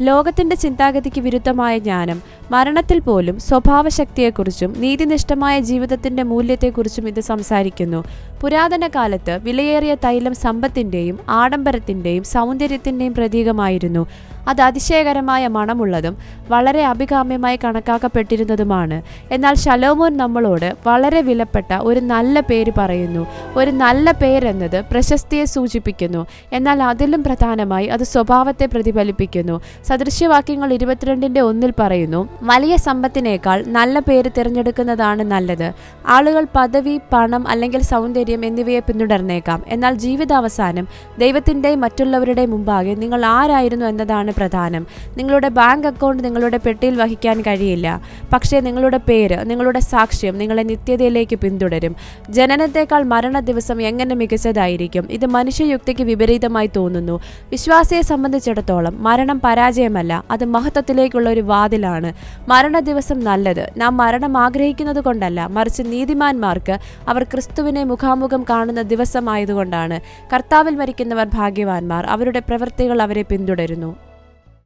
ലോകത്തിന്റെ ചിന്താഗതിക്ക് വിരുദ്ധമായ ജ്ഞാനം മരണത്തിൽ പോലും സ്വഭാവശക്തിയെക്കുറിച്ചും നീതിനിഷ്ഠമായ ജീവിതത്തിന്റെ മൂല്യത്തെക്കുറിച്ചും ഇത് സംസാരിക്കുന്നു. പുരാതന കാലത്ത് വിലയേറിയ തൈലം സമ്പത്തിന്റെയും ആഡംബരത്തിന്റെയും സൗന്ദര്യത്തിന്റെയും പ്രതീകമായിരുന്നു. അത് അതിശയകരമായ മണമുള്ളതും വളരെ അഭികാമ്യമായി കണക്കാക്കപ്പെട്ടിരുന്നതുമാണ്. എന്നാൽ ശലോമോൻ നമ്മളോട് വളരെ വിലപ്പെട്ട ഒരു നല്ല പേര് പറയുന്നു. ഒരു നല്ല പേരെന്നത് പ്രശസ്തിയെ സൂചിപ്പിക്കുന്നു. എന്നാൽ അതിലും പ്രധാനമായി അത് സ്വഭാവത്തെ പ്രതിഫലിപ്പിക്കുന്നു. സദൃശ്യവാക്യങ്ങൾ ഇരുപത്തിരണ്ടിന്റെ ഒന്നിൽ പറയുന്നു വലിയ സമ്പത്തിനേക്കാൾ നല്ല പേര് തിരഞ്ഞെടുക്കുന്നതാണ് നല്ലത്. ആളുകൾ പദവി പണം അല്ലെങ്കിൽ സൗന്ദര്യം എന്നിവയെ പിന്തുടർന്നേക്കാം. എന്നാൽ ജീവിതാവസാനം ദൈവത്തിന്റെയും മറ്റുള്ളവരുടെ മുമ്പാകെ നിങ്ങൾ ആരായിരുന്നു എന്നതാണ് പ്രധാനം. നിങ്ങളുടെ ബാങ്ക് അക്കൗണ്ട് നിങ്ങളുടെ പെട്ടിയിൽ വഹിക്കാൻ കഴിയില്ല. പക്ഷേ നിങ്ങളുടെ പേര് നിങ്ങളുടെ സാക്ഷ്യം നിങ്ങളെ നിത്യതയിലേക്ക് പിന്തുടരും. ജനനത്തെക്കാൾ മരണ ദിവസം എങ്ങനെ മികച്ചതായിരിക്കും? ഇത് മനുഷ്യയുക്തിക്ക് വിപരീതമായി തോന്നുന്നു. വിശ്വാസിയെ സംബന്ധിച്ചിടത്തോളം മരണം പരാജയമല്ല അത് മഹത്വത്തിലേക്കുള്ള ഒരു വാതിലാണ്. മരണ ദിവസം നല്ലത്. നാം മരണം ആഗ്രഹിക്കുന്നത് കൊണ്ടല്ല. മറിച്ച് നീതിമാന്മാർക്ക് അവർ ക്രിസ്തുവിനെ മുഖാമുഖം കാണുന്ന ദിവസമായതുകൊണ്ടാണ്. കർത്താവിൽ മരിക്കുന്നവർ ഭാഗ്യവാന്മാർ. അവരുടെ പ്രവൃത്തികൾ അവരെ പിന്തുടരുന്നു.